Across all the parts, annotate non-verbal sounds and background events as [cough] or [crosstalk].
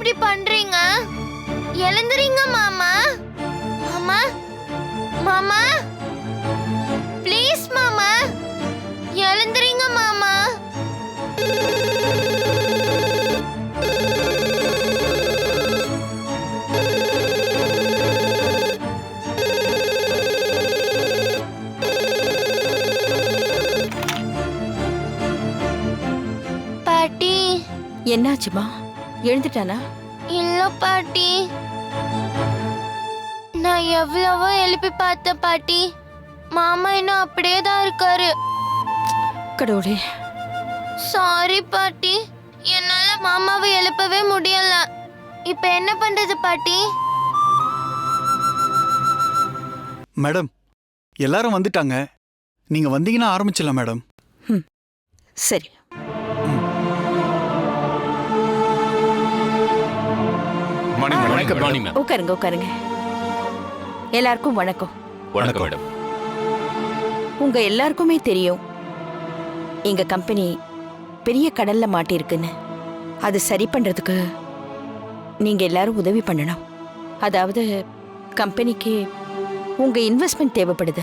இப்படி பண்றீங்க? எழுந்துறீங்க மாமா. மாமா. மாமா. ப்ளீஸ் மாமா. எழுந்துறீங்க மாமா. என்னாச்சுமா? எழுந்துட்டானா? இல்ல பாட்டி. நான் எவ்வளவோ எழுப்பி பார்த்தேன் பாட்டி. மாமா இன்னும் அப்படியே தான் இருக்காரு. கடவுளே. சாரி பாட்டி. என்னால மாமாவை எழுப்பவே முடியல. இப்ப என்ன பண்றது பாட்டி? மேடம் எல்லாரும் வந்துட்டாங்க. நீங்க வந்தீங்கன்னா ஆரம்பிச்சிடலாம் மேடம். சரி. மேடம். வணக்கம் மேம். உட்காருங்க உட்காருங்க. எல்லாருக்கும் வணக்கம். வணக்கம் மேடம். உங்க எல்லாருக்குமே தெரியும் எங்க கம்பெனி பெரிய கடல்ல மாட்டியிருக்குன்னு அது சரி பண்றதுக்கு நீங்க எல்லாரும் உதவி பண்ணணும். அதாவது கம்பெனிக்கு உங்க இன்வெஸ்ட்மெண்ட் தேவைப்படுது.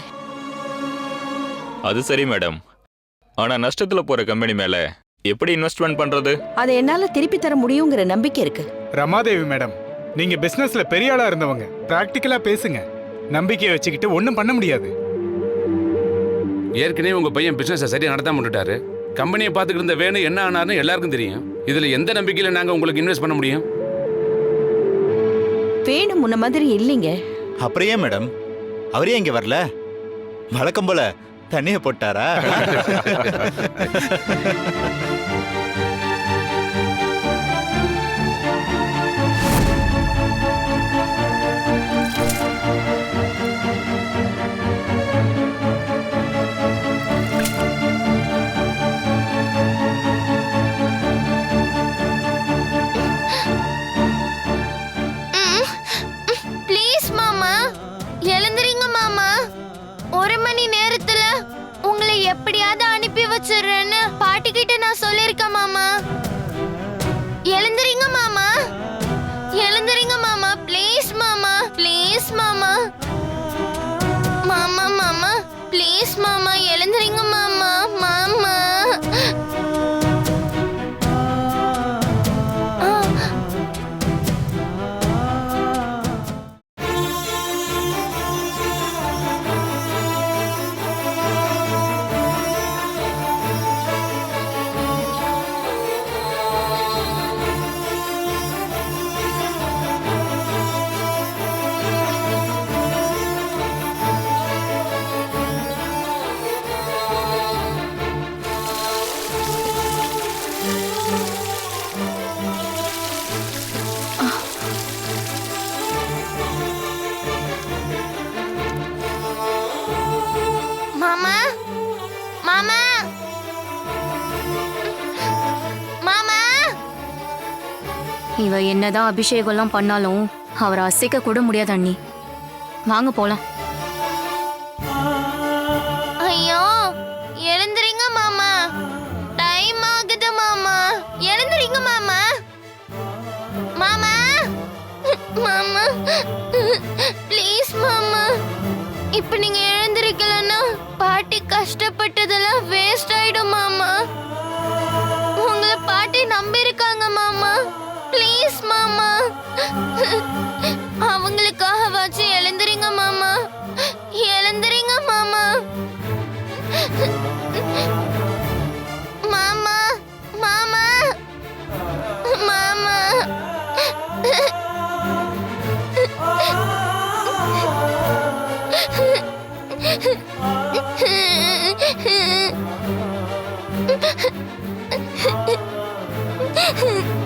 அது சரி மேடம். ஆனா நஷ்டத்துல போற கம்பெனி மேல எப்படி இன்வெஸ்ட்மெண்ட் பண்றது? அதை என்னால திருப்பி தர முடியுங்கிற நம்பிக்கை இருக்கு. ரமாதேவி மேடம். நீங்க பிசினஸ்ல பெரிய ஆளா இருந்தவங்க பிராக்டிக்கலா பேசுங்க. நம்பிக்கையை வச்சுக்கிட்டு ஒண்ணும் பண்ண முடியாது. ஏற்கனவே உங்க பையன் பிசினஸ் சரியா நடத்தாம விட்டுட்டாரு. கம்பெனியை பார்த்துக்கிட்டு இருந்த வேணும் என்ன ஆனார்னு எல்லாருக்கும் தெரியும். இதுல எந்த நம்பிக்கையில நாங்க உங்களுக்கு இன்வெஸ்ட் பண்ண முடியும்? வேணும் முன்ன மாதிரி இல்லைங்க. அப்புறம் ஏன் மேடம் அவரே இங்க வரல? வழக்கம் போல தண்ணியை போட்டாரா? [laughs] அனுப்பி வச்சிடுறேன்னு பாட்டி கிட்ட நான் சொல்லியிருக்கேன் மாமா. எழுந்துறீங்க மாமா இவ என்னதான் அபிஷேகம்லாம் பண்ணாலும் அவரை அசைக்க கூட முடியாது அண்ணி. வாங்க போலாம். ஐயோ எழுந்துறீங்க மாமா. டைம் ஆகுது மாமா. எழுந்துறீங்க மாமா. மாமா. மாமா. ப்ளீஸ் மாமா. இப்ப நீங்க எழுந்திருக்கலன்னா பாட்டி கஷ்டப்பட்டதெல்லாம் வேஸ்ட் அவங்களுக்காக வச்சு மாமா. எழுந்துறீங்க மாமா. மாமா மாமா. மாமா. Hmm.